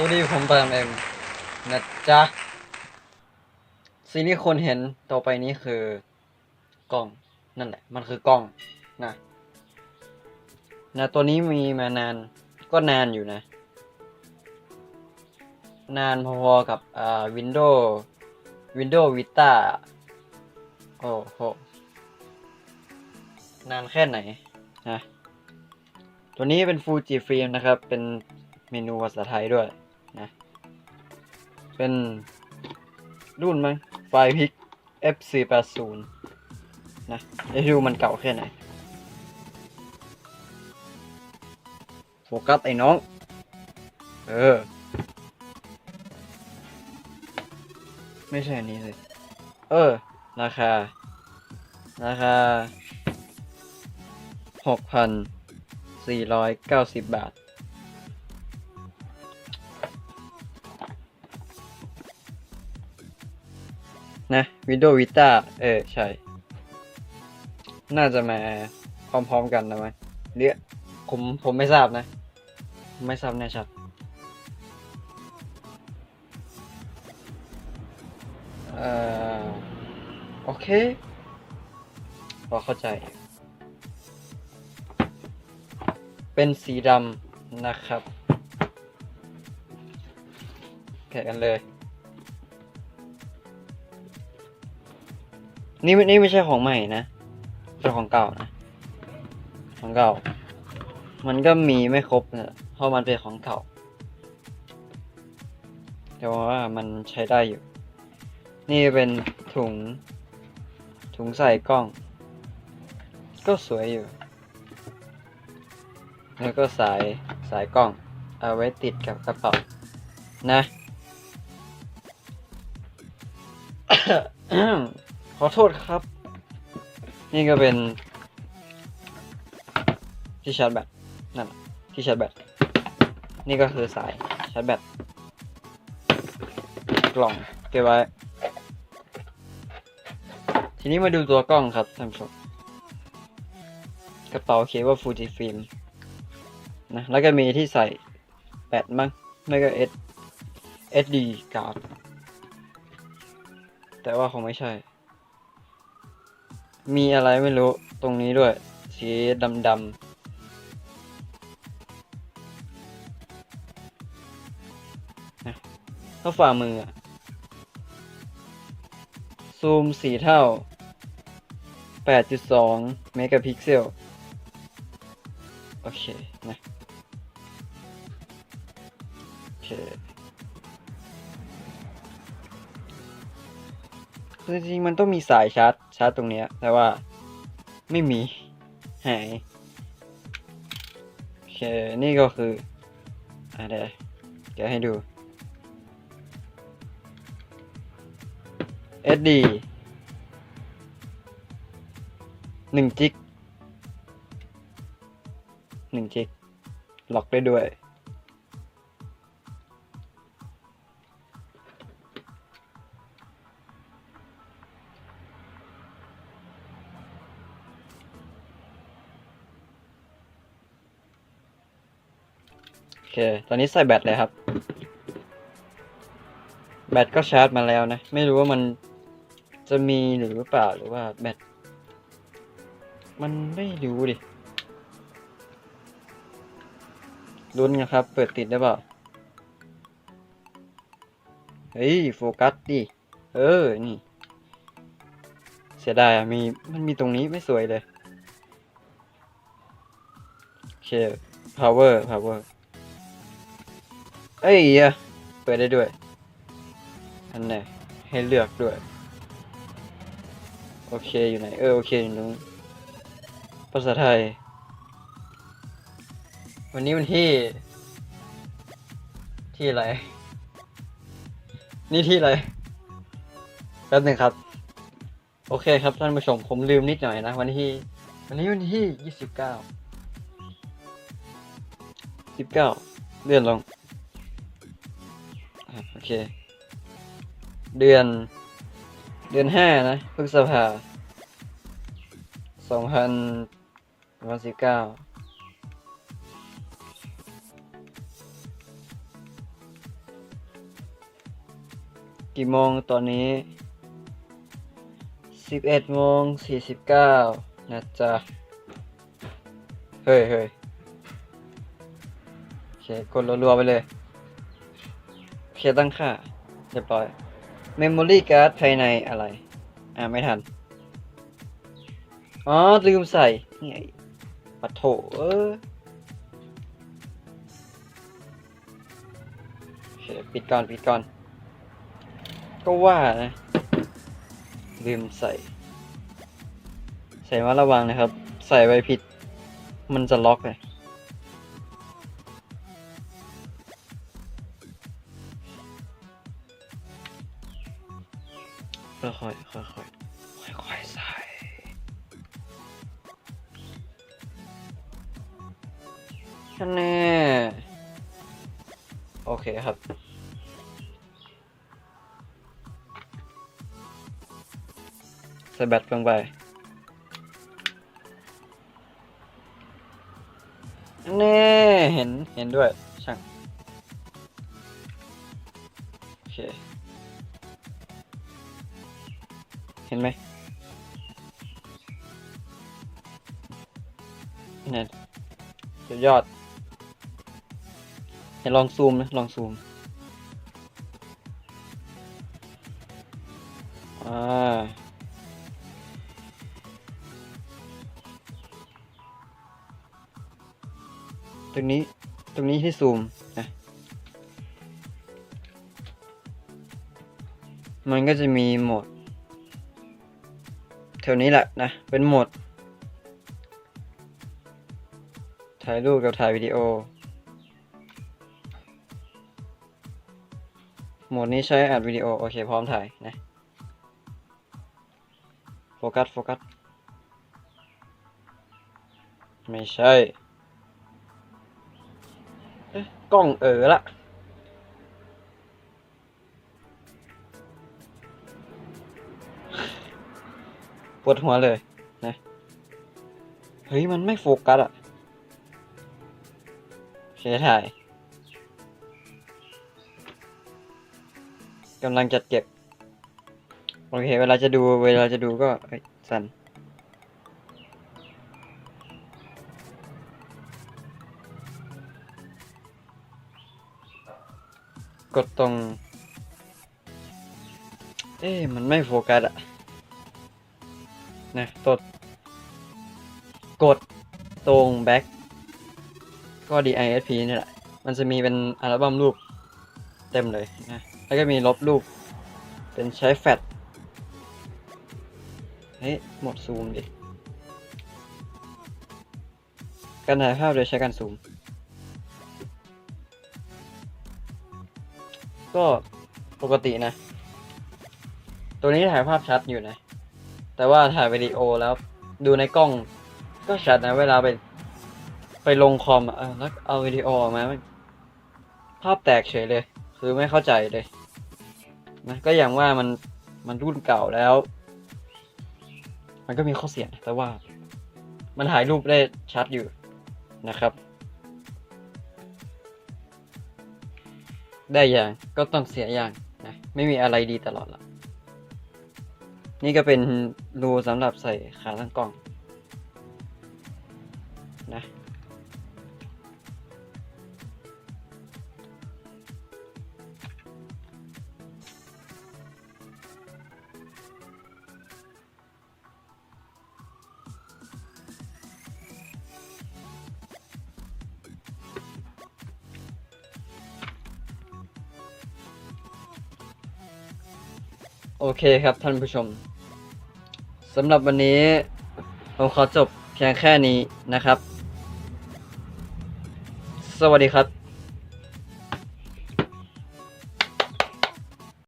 สวัสดีผมเติมเอ็มนะจ๊ะสิ่งที่คนเห็นต่อไปนี้คือกล้อง นั่นแหละ มันคือกล้องนะนะตัวนี้มีมานานก็นานอยู่นะ นานพอๆกับอ่า Windows Windows Vista โอ้โห นานแค่ไหนนะตัวนี้เป็น Fuji Film นะครับ เป็นเมนูภาษาไทยด้วย นะเป็นรุ่นมั้งไฟพิก F480 นะเดี๋ยวดูมันเก่าแค่ไหน โฟกัสไอ้น้อง เออ ไม่ใช่อันนี้เลย เออ ราคา ราคาหกพันสี่ร้อยเก้าสิบบาท นะ Windows Vita เออ ใช่ น่าจะมาพร้อมๆกันนะมั้ยเรียผมผมไม่ทราบนะ ไม่ทราบแน่ชัดเอ่อโอเคพอเข้าใจ เป็นสีดำนะครับ แกะกันเลย นี่ไม่นี่ไม่ใช่ของใหม่นะเป็นของเก่านะ ของเก่า มันก็มีไม่ครบนะเพราะมันเป็นของเก่า แต่ว่ามันใช้ได้อยู่ นี่เป็นถุง ถุงใส่กล้อง ก็สวยอยู่ แล้วก็สายสายกล้อง เอาไว้ติดกับกระเป๋านะ ขอโทษครับ นี่ก็เป็น ที่ชาร์จแบตนั่นที่ชาร์จแบตนี่ก็คือสายชาร์จแบตกล่องเก็บไว้ ทีนี้มาดูตัวกล้องครับท่านผู้ชมกระเป๋าเขียนว่าฟูจิฟิล์มนะแล้วก็มีที่ใส่แบตมั้งไม่ก็ S SD card แต่ว่าคงไม่ใช่ มีอะไรไม่รู้ตรงนี้ด้วย สีดำดำนะถ้าฝ่ามือ ซูมสี่เท่า 8.2 เมกะพิกเซล โอเค นะ โอเคคือจริงๆมันต้องมีสายชาร์จ ชาร์จตรงเนี้ย แต่ว่าไม่มีหายโอเคนี่ก็คืออะเดี๋ยวแกะให้ดู SD หนึ่งจิกหนึ่งจิก ล็อกได้ด้วย อเค ตอนนี้ใส่แบตเลยครับ แบตก็ชาร์จมาแล้วนะ ไม่รู้ว่ามันจะมีหรือเปล่าหรือว่าแบต มันไม่รู้ดิลุ้นนะครับ เปิดติดได้เปล่า เฮ้ย โฟกัสดิ เออ นี่ เสียดายอะมี มันมีตรงนี้ไม่สวยเลย โอเค power power เอ้ยเปิดได้ด้วย อันไหนให้เลือกด้วย โอเคอยู่ไหน เออโอเคอยู่นู้นภาษาไทย วันนี้วันที่ ที่อะไร นี่ที่อะไร แป๊บหนึ่งครับ โอเคครับท่านผู้ชมผมลืมนิดหน่อยนะ วันที่ วันนี้วันที่ยี่สิบเก้าสิบเก้าเลื่อนลง โอเค เดือน เดือนห้านะพฤษภาสองพันวันสิบเก้ากี่โมงตอนนี้สิบเอ็ดโมงสี่สิบเก้านะจ๊ะ เฮ้ยเฮ้ยโอเคกดรัวๆไปเลย เคตั้งค่า เรียบร้อย Memory card ภายในอะไร อ่าไม่ทัน อ๋อ ลืมใส่ไงปัดโถเออปิดก่อน ปิดก่อน ก็ว่านะ ลืมใส่ ใส่มาระวังนะครับ ใส่ไว้ผิด มันจะล็อกเลย ค่อยๆค่อยๆค่อยๆใส่นั่นนโอเคครับใส่แบตลงไปแน่เห็นเห็นด้วยช่างโอเค เห็นไหมเนี่ยสุดยอดเห็นลองซูมนะ ลองซูม อ่า ตรงนี้ ตรงนี้ที่ซูมนะ มันก็จะมีโหมด ถวนี้แหละนะ เป็นโหมด ถ่ายรูปกับถ่ายวิดีโอ โหมดนี้ใช้อัดวิดีโอ โอเค พร้อมถ่ายนะ โฟกัส โฟกัส ไม่ใช่เอ๊ะกล้องเออละ วดหัวเลยนะเฮ้ย มันไม่โฟกัสอะโอเคถ่ายกำลังจัดเก็บ โอเค เวลาจะดูเวลาจะดูก็สั่นกดตรง เอ๊ะมันไม่โฟกัสอะ นะตดกดตรง back ก็ DISP นี่แหละ มันจะมีเป็นอัลบั้มรูปเต็มเลยนะ แล้วก็มีลบรูป เป็นใช้แฟลชเฮ้ยหมดซูมดิ การถ่ายภาพโดยใช้การซูม ก็ปกตินะ ตัวนี้ถ่ายภาพชัดอยู่นะ แต่ว่าถ่ายวิดีโอแล้วดูในกล้อง ก็ชัดนะเวลาไป ไปลงคอมอะเออแล้วเอาวิดีโอออกมาภาพแตกเฉยเลย คือไม่เข้าใจเลยนะก็อย่างว่ามันมันรุ่นเก่าแล้ว มันก็มีข้อเสียแต่ว่า มันถ่ายรูปได้ชัดอยู่นะครับ ได้อย่างก็ต้องเสียอย่างนะไม่มีอะไรดีตลอดหรอก นี่ก็เป็นรูสำหรับใส่ขาตั้งกล้องนะโอเคครับท่านผู้ชม สำหรับวันนี้ผมขอจบเพียงแค่นี้นะครับ สวัสดีครับ